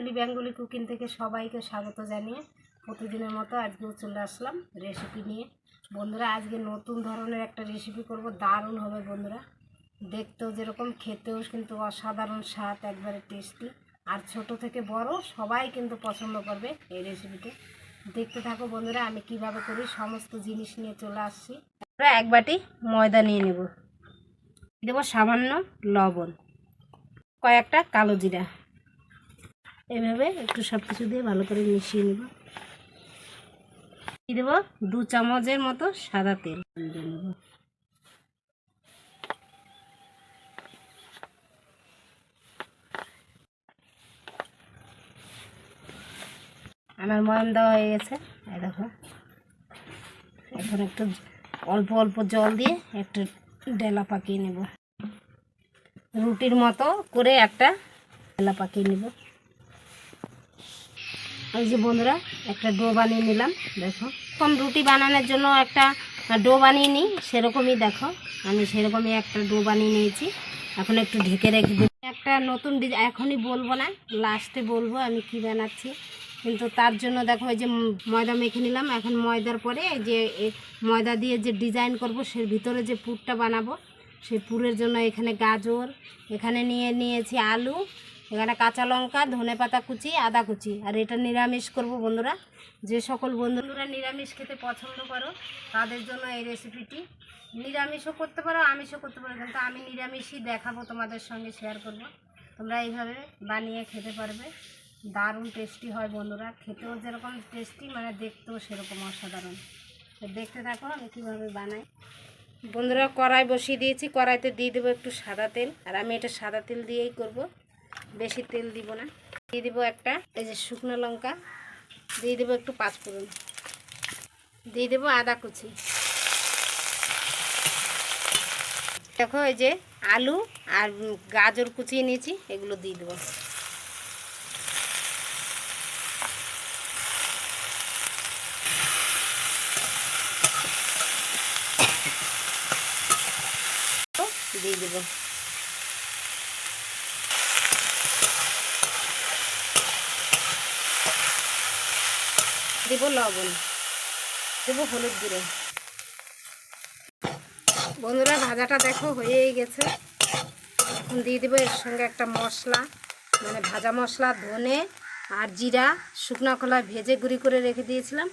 অঞ্জলি Bengali cooking থেকে সবাইকে স্বাগত জানিয়ে প্রতিদিনের মতো আজকেও চলে আসলাম রেসিপি নিয়ে। বন্ধুরা, আজকে নতুন ধরনের একটা রেসিপি করব, দারুণ হবে বন্ধুরা। দেখতেও যেরকম, খেতেও কিন্তু অসাধারণ স্বাদ, একবারে টেস্টি আর ছোট থেকে বড় সবাই কিন্তু পছন্দ করবে এই রেসিপিটি দেখতে থাকো বন্ধুরা, আমি কীভাবে করি, সমস্ত জিনিস নিয়ে চলে আসছি। এক বাটি ময়দা নিয়ে নেব। দেবো সামান্য লবণ, কয়েকটা কালো জিরা। এভাবে একটু সব কিছু দিয়ে ভালো করে মিশিয়ে নেব। দিয়ে দেবো দু চামচের মতো সাদা তেল। দিয়ে নেব আমার ময়ম দেওয়া হয়ে গেছে দেখো। এখন একটু অল্প অল্প জল দিয়ে একটু ডেলা পাকিয়ে নেব। রুটির মতো করে একটা ডেলা পাকিয়ে নেব। এই যে বন্ধুরা, একটা ডো বানিয়ে নিলাম, দেখো। কম রুটি বানানোর জন্য একটা ডো বানিয়ে নিই, সেরকমই দেখো। আমি সেরকমই একটা ডো বানিয়ে নিয়েছি। এখন একটু ঢেকে রেখে দেবো। একটা নতুন ডিজাইন এখনই বলব না, লাস্টে বলব আমি কি বানাচ্ছি। কিন্তু তার জন্য দেখো এই যে ময়দা মেখে নিলাম। এখন ময়দার পরে যে ময়দা দিয়ে যে ডিজাইন করব, সে ভিতরে যে পুরটা বানাবো, সেই পুরের জন্য এখানে গাজর, এখানে নিয়ে নিয়েছি আলু এখানে কাঁচা লঙ্কা, ধনে পাতা কুচি, আদা কুচি। আর এটা নিরামিষ করব বন্ধুরা। যে সকল বন্ধুরা নিরামিষ খেতে পছন্দ করো, তাদের জন্য এই রেসিপিটি নিরামিষও করতে পারো, আমিষও করতে পারো, কিন্তু আমি নিরামিষই দেখাবো তোমাদের সঙ্গে শেয়ার করব। তোমরা এইভাবে বানিয়ে খেতে পারবে। দারুণ টেস্টি হয় বন্ধুরা। খেতেও যেরকম টেস্টি মানে দেখতেও সেরকম অসাধারণ। দেখতে থাকো, আমি কীভাবে বানাই। বন্ধুরা, কড়াই বসিয়ে দিয়েছি। কড়াইতে দিয়ে দেবো একটু সাদা তেল। আর আমি এটা সাদা তেল দিয়েই করব। বেশি তেল দিব না। দিয়ে দেবো একটা, এই যে শুকনো লঙ্কা। দিয়ে দেবো একটু পাঁচফোড়ন। দিয়ে দেবো আদা কুচি। দেখো এই যে আলু আর গাজর কুচিয়ে নিয়েছি, এগুলো দিয়ে দেবো। দিয়ে দেবো। দেবো লবণ। দেবো হলুদ গুঁড়ো। বন্ধুরা, ভাজাটা দেখো হয়েই গেছে। এখন দিয়ে দেবো এর সঙ্গে একটা মশলা মানে ভাজা মশলা, ধনে আর জিরা, শুকনো কলা ভেজে গুঁড়ি করে রেখে দিয়েছিলাম,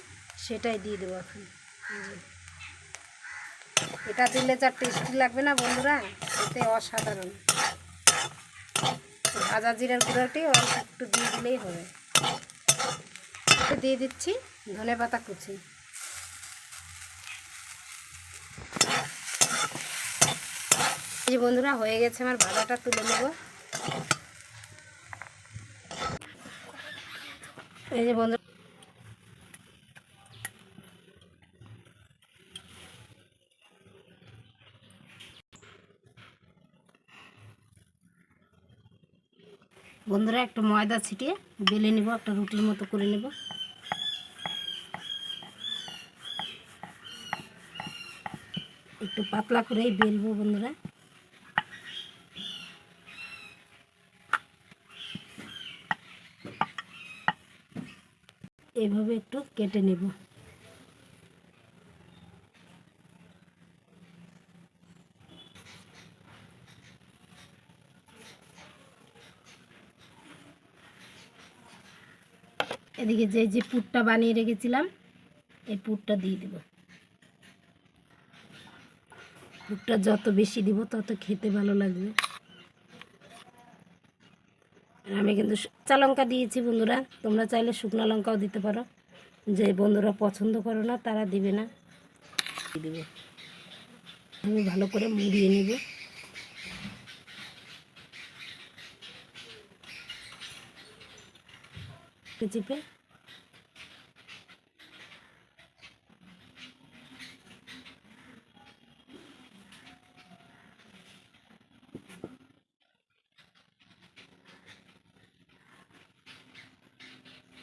সেটাই দিয়ে দেবো এখন। এটা দিলে যা টেস্টি লাগবে না বন্ধুরা? এতে অসাধারণ। ভাজা জিরার গুঁড়োটি অল্প একটু দিয়ে দিলেই হবে। একটু দিয়ে দিচ্ছি ধনে পাতা কুচি। এই যে বন্ধুরা, হয়ে গেছে আমার ভাজাটা তুলে নেব। এই যে বন্ধুরা বন্ধুরা, একটু ময়দা ছিটিয়ে বেলে নেব, একটা রুটির মতো করে নেব। একটু পাতলা করেই বেলবো বন্ধুরা। এভাবে একটু কেটে নেব। এদিকে যে যে পুরটা বানিয়ে রেখেছিলাম, এই পুরটা দিয়ে দেব। পুরটা যত বেশি দিব, তত খেতে ভালো লাগবে। আমি কিন্তু কাঁচা লঙ্কা দিয়েছি বন্ধুরা। তোমরা চাইলে শুকনো লঙ্কাও দিতে পারো। যে বন্ধুরা পছন্দ করো না, তারা দিবে না। দেবে। আমি ভালো করে মুড়িয়ে নেব। চিপে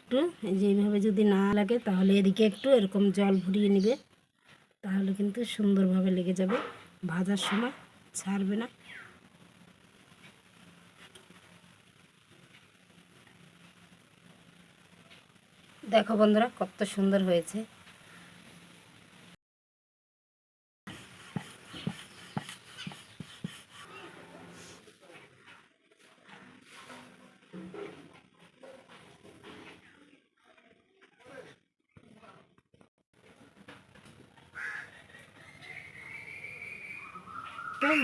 একটু, এই যে এইভাবে যদি না লাগে, তাহলে এদিকে একটু এরকম জল ভরিয়ে নেবে। তাহলে কিন্তু সুন্দরভাবে লেগে যাবে। ভাজার সময় ছাড়বে না। দেখো বন্ধুরা, কত সুন্দর হয়েছে।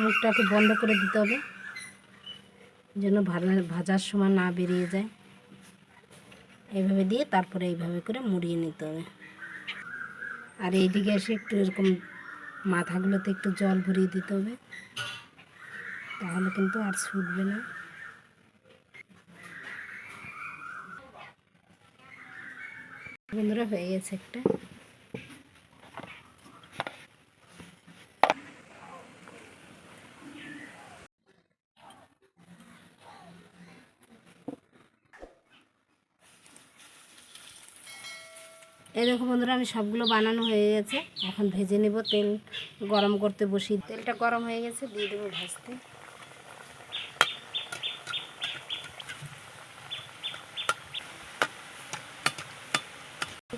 মুখটাকে বন্ধ করে দিতে হবে, যেন ভাজা ভাজার সময় না বেরিয়ে যায়। এইভাবে দিয়ে তারপরে এইভাবে করে মুড়িয়ে নিতে হবে। আর এইদিকে এসে একটু এরকম মাথাগুলোতে একটু জল ভরিয়ে দিতে হবে। তাহলে কিন্তু আর ছুটবে না। বন্ধুরা, হয়ে গেছে একটা। এই দেখো বন্ধুরা, আমি সবগুলো বানানো হয়ে গেছে। এখন ভেজে নেব তেল, গরম করতে বসি। তেলটা গরম হয়ে গেছে, দিয়ে দেবো ভাজতে।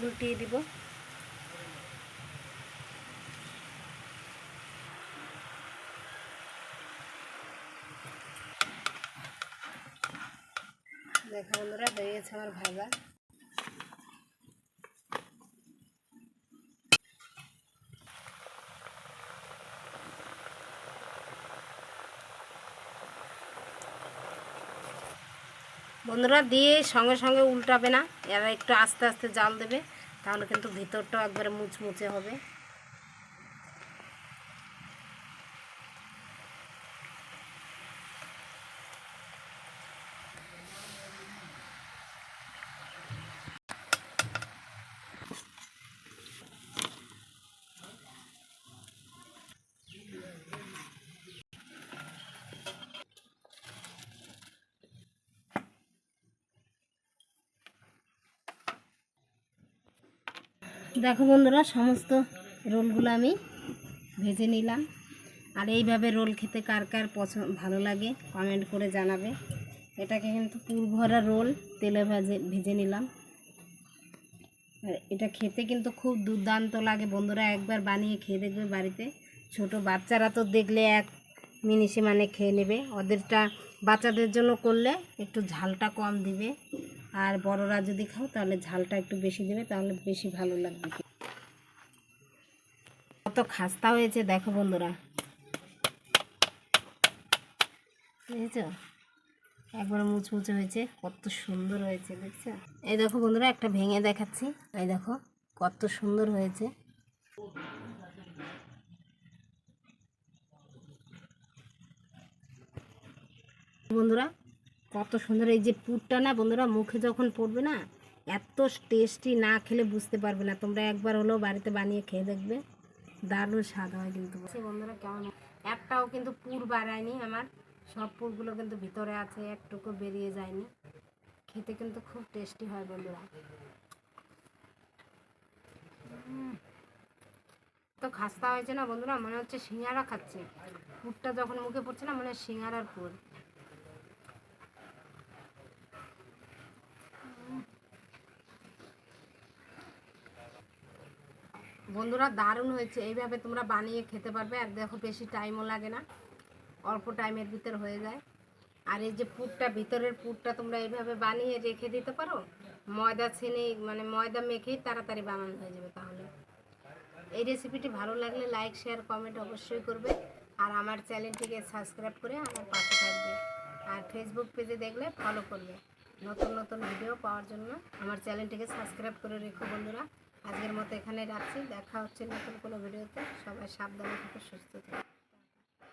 উল্টিয়ে দিব। দেখো বন্ধুরা, হয়ে গেছে আমার ভাজা। বন্ধুরা দিয়ে সঙ্গে সঙ্গে উল্টাবে না, এরা একটু আস্তে আস্তে জাল দেবে, তাহলে কিন্তু ভিতরটাও একবারে মুচমুচে হবে। দেখো বন্ধুরা, সমস্ত রোলগুলো আমি ভেজে নিলাম। আর এইভাবে রোল খেতে কার কার পছন্দ, ভালো লাগে কমেন্ট করে জানাবে। এটাকে কিন্তু পুরভরা রোল, তেলে ভাজে, ভেজে নিলাম। এটা খেতে কিন্তু খুব দুর্দান্ত লাগে বন্ধুরা, একবার বানিয়ে খেয়ে দেখবে বাড়িতে। ছোট বাচ্চারা তো দেখলে এক মিনিশে মানে খেয়ে নেবে। ওদেরটা বাচ্চাদের জন্য করলে একটু ঝালটা কম দিবে। আর বড়রা যদি খাও, তাহলে ঝালটা একটু বেশি দেবে, তাহলে বেশি ভালো লাগবে কত খাস্তা হয়েছে, দেখো বন্ধুরা। বুঝেছ একবার মুচমুচে হয়েছে, কত সুন্দর হয়েছে, দেখছ? এই দেখো বন্ধুরা, একটা ভেঙে দেখাচ্ছি। এই দেখো, কত সুন্দর হয়েছে। বন্ধুরা কত সুন্দর এই যে পুরটা না বন্ধুরা, মুখে যখন পড়বে না, এত টেস্টি না খেলে বুঝতে পারবে না। তোমরা একবার হলেও বাড়িতে বানিয়ে খেয়ে দেখবে। দারুণ স্বাদ হয় কিন্তু। বন্ধুরা, কেমন? একটাও কিন্তু পুর বাড়ায়নি আমার। সব পুরগুলো কিন্তু ভিতরে আছে, একটুকু বেরিয়ে যায়নি। খেতে কিন্তু খুব টেস্টি হয় বন্ধুরা। তো খাস্তা হয়েছে না বন্ধুরা, মনে হচ্ছে সিঙ্গারা খাচ্ছে। পুরটা যখন মুখে পড়ছে না, মনে হয় সিঙ্গারার পুর। বন্ধুরা দারুণ হয়েছে। এইভাবে তোমরা বানিয়ে খেতে পারবে। আর দেখো বেশি টাইমও লাগে না। অল্প টাইমের ভিতর হয়ে যায়। আর এই যে পুরটা, ভিতরের পুরটা তোমরা এইভাবে বানিয়ে রেখে দিতে পারো। ময়দা ছেনে মানে ময়দা মেখেই তাড়াতাড়ি বানানো হয়ে যাবে তাহলে। এই রেসিপিটি ভালো লাগলে লাইক শেয়ার কমেন্ট অবশ্যই করবে। আর আমার চ্যানেলটিকে সাবস্ক্রাইব করে আমার পাশে থাকবে। আর ফেসবুক পেজে দেখলে ফলো করবে। নতুন নতুন ভিডিও পাওয়ার জন্য আমার চ্যানেলটিকে সাবস্ক্রাইব করে রেখো বন্ধুরা। আজকের মতো এখানে রাখছি। দেখা হচ্ছে নতুন কোনো ভিডিওতে। সবাই সাবধানে থেকে সুস্থ থাকে।